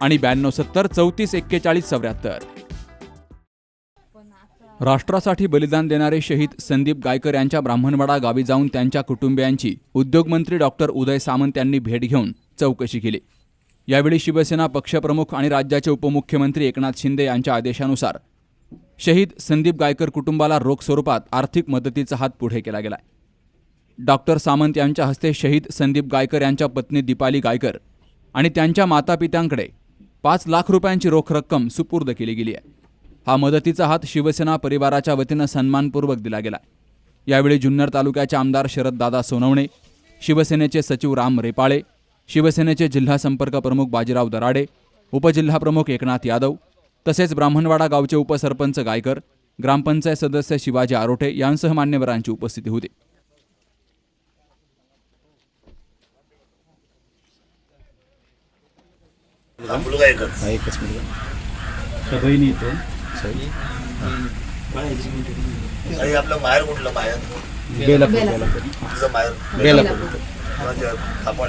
आणि ब्याण्णव सत्तर चौतीस एक्केचाळीस चौऱ्याहत्तर. राष्ट्रासाठी बलिदान देणारे शहीद संदीप गायकर यांच्या ब्राह्मणवाडा गावी जाऊन त्यांच्या कुटुंबियांची उद्योगमंत्री डॉक्टर उदय सामंत यांनी भेट घेऊन चौकशी केली. यावेळी शिवसेना पक्षप्रमुख आणि राज्याचे उपमुख्यमंत्री एकनाथ शिंदे यांच्या आदेशानुसार शहीद संदीप गायकर कुटुंबाला रोख स्वरूपात आर्थिक मदतीचा हात पुढे केला गेला डॉक्टर सामंत यांच्या हस्ते शहीद संदीप गायकर यांच्या पत्नी दीपाली गायकर आणि त्यांच्या मातापित्यांकडे पाच लाख रुपयांची रोख रक्कम सुपूर्द केली गेली आहे. हा मदतीचा हात शिवसेना परिवाराच्या वतीनं सन्मानपूर्वक दिला गेला. यावेळी जुन्नर तालुक्याचे आमदार शरददादा सोनवणे शिवसेनेचे सचिव राम रेपाळे शिवसेनेचे जिल्हा संपर्क प्रमुख बाजीराव दराडे उपजिल्हाप्रमुख एकनाथ यादव तसेच ब्राह्मणवाडा गावचे उपसरपंच गायकर ग्रामपंचायत सदस्य शिवाजी आरोठे यांसह मान्यवरांची उपस्थिती होती. मुलगा एकच. हा एकच मुलगा. त्या बहिणी येतो आणि आपलं माहेर कुठलं? माहेर? बेलापूर बेलापूर. तुझं माहेर? बेलापूर. म्हणजे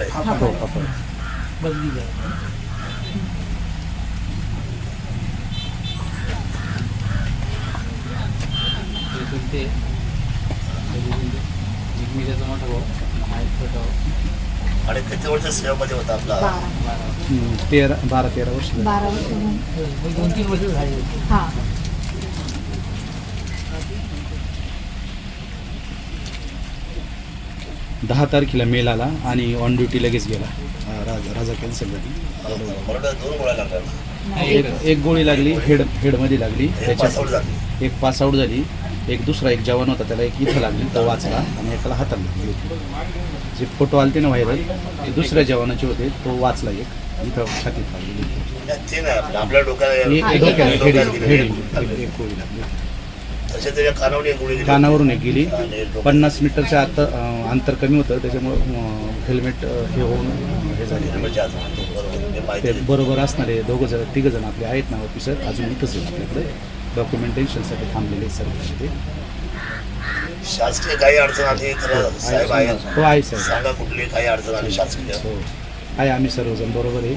आहे. हो आणि किती वर्ष सेवेमध्ये होता आपला? तेरा बारा तेरा वर्ष. बारा वर्ष. दोन तीन वर्ष झाले. हा. दहा तारखेला मेल आला आणि ऑन ड्युटी लगेच गेला. राजा राजा कॅन्सल झाली. मला वाटतं दोन गोळ्या लागल्या एक एक गोळी लागली हेड हेडमध्ये लागली. एक पासआउट त्याच्यात झाली. एक पास आऊट झाली. एक दुसरा एक जवान होता त्याला एक इथं लागली तो वाचला आणि एकाला हाताला लागली जे फोटो आलते ना व्हायरल ते दुसऱ्या जवानाचे होते तो वाचला एक. इथं छातीत लागली ते आपल्या डोक्याला. कानावरून एक गेली. पन्नास मीटरच्या आत अंतर कमी होतं. त्याच्यामुळं हेल्मेट हे होऊन हे झाले. हे ते. बरोबर असणारे दोघं जण तिघं जण आपले आहेत ना ऑफिसर. अजून इथंच आहे आपल्याकडे डॉक्युमेंटेशनसाठी थांबलेले सर्व ते. शासकीय काही अडचण आली तर साहेब आहे हो आहे साहेब. सांगा कुठली काही अडचण आली शासकीय. हो. आहे आम्ही सर्वजण बरोबर आहे.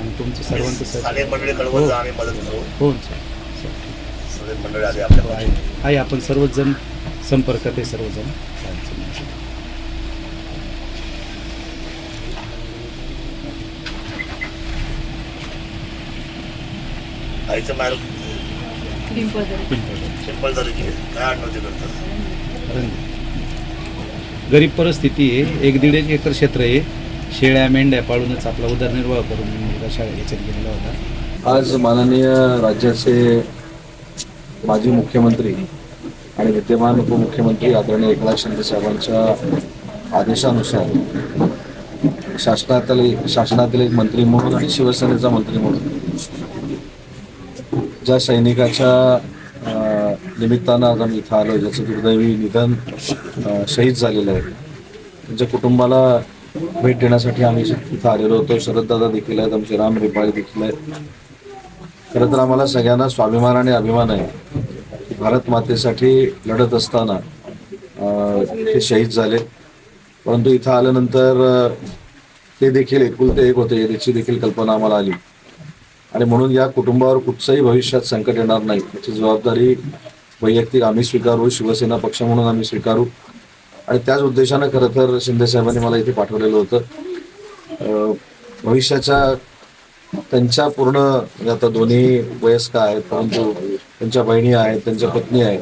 आणि तुमचं सर्वांचं सर हो. कळवत जा आम्ही मदत करू हो सर. सर. सगळे मंडळी आली आपल्या आहे. आहे आपण सर्वच जण संपर्कात आहे सर्वजण. आईचं की काय आठवते करतात. गरीब परिस्थिती आहे एक दीड एक एकर क्षेत्र आहे. शेळ्या मेंढ्या पाळूनच आपला उदरनिर्वाह करून मी मुलगा याच्यात गेलेला होता. आज माननीय राज्याचे माजी मुख्यमंत्री आणि विद्यमान उपमुख्यमंत्री आदरणीय एकनाथ शिंदे साहेबांच्या आदेशानुसार शासनातील शासनातील एक मंत्री म्हणून आणि शिवसेनेचा मंत्री म्हणून ज्या सैनिकाच्या निमित्तानं आज आम्ही इथं आलो ज्याचं दुर्दैवी निधन शहीद झालेलं आहे त्यांच्या कुटुंबाला भेट देण्यासाठी आम्ही तिथं आलेलो होतो. शरददादा देखील आहेत आमचे राम रेपाळे देखील आहेत. खरं तर आम्हाला सगळ्यांना स्वाभिमान आणि अभिमान आहे भारत मातेसाठी लढत असताना अं, ते शहीद झाले. परंतु इथं आल्यानंतर ते देखील एकुलते एक होते याची देखील कल्पना आम्हाला आली. आणि म्हणून या कुटुंबावर कुठचंही भविष्यात संकट येणार नाही. याची जबाबदारी वैयक्तिक आम्ही स्वीकारू शिवसेना पक्ष म्हणून आम्ही स्वीकारू. आणि त्याच उद्देशानं खरं तर शिंदे साहेबांनी मला इथे पाठवलेलं होतं. भविष्याच्या त्यांच्या पूर्ण म्हणजे आता दोन्ही वयस्क आहेत परंतु त्यांच्या बहिणी आहेत त्यांच्या पत्नी आहेत.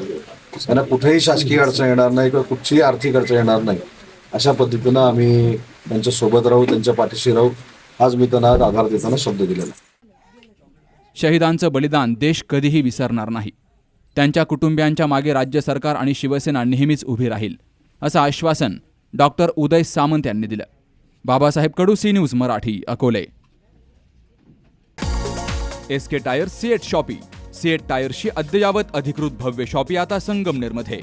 त्यांना कुठेही शासकीय अडचण येणार नाही किंवा कुठचीही आर्थिक अडचण येणार नाही. अशा पद्धतीनं आम्ही त्यांच्यासोबत राहू त्यांच्या पाठीशी राहू. आज मी त्यांना आधार देताना शब्द दिलेला. शहिदांचं बलिदान देश कधीही विसरणार नाही. त्यांच्या कुटुंबियांच्या मागे राज्य सरकार आणि शिवसेना नेहमीच उभी राहील. असं आश्वासन डॉक्टर उदय सामंत यांनी दिलं. Babasaheb Kadu C news Marathi Akole. S K tyre CEAT shoppe. CEAT टायर्सची अद्ययावत अधिकृत भव्य शॉपी आता संगमनेरमध्ये.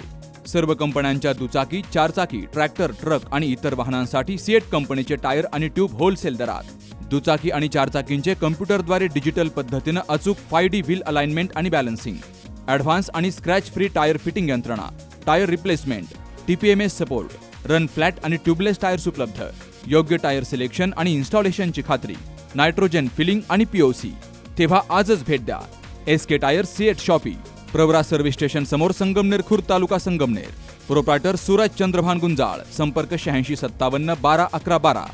सर्व कंपन्यांच्या दुचाकी चारचाकी ट्रॅक्टर ट्रक आणि इतर वाहनांसाठी सीएट कंपनीचे टायर आणि ट्यूब होलसेल दरात. दुचाकी आणि चारचाकींचे कम्प्युटरद्वारे डिजिटल पद्धतीनं अचूक फाय डी व्हील अलाइनमेंट आणि बॅलन्सिंग. ॲडव्हान्स आणि स्क्रॅच फ्री टायर फिटिंग यंत्रणा. Tyre replacement. TPMS support. Run flat आणि ट्यूबलेस टायर्स उपलब्ध. योग्य टायर सिलेक्शन आणि इन्स्टॉलेशनची खात्री. नायट्रोजन फिलिंग आणि पीओसी तेव्हा आजच भेट द्या. S K tyre CEAT shoppe. Pravara service station समोर संगमनेर खुर्द तालुका संगमनेर. प्रोप्रायटर सूरज चंद्रभान गुंजाळ संपर्क शहाऐंशी सत्तावन्न बारा अकरा बारा.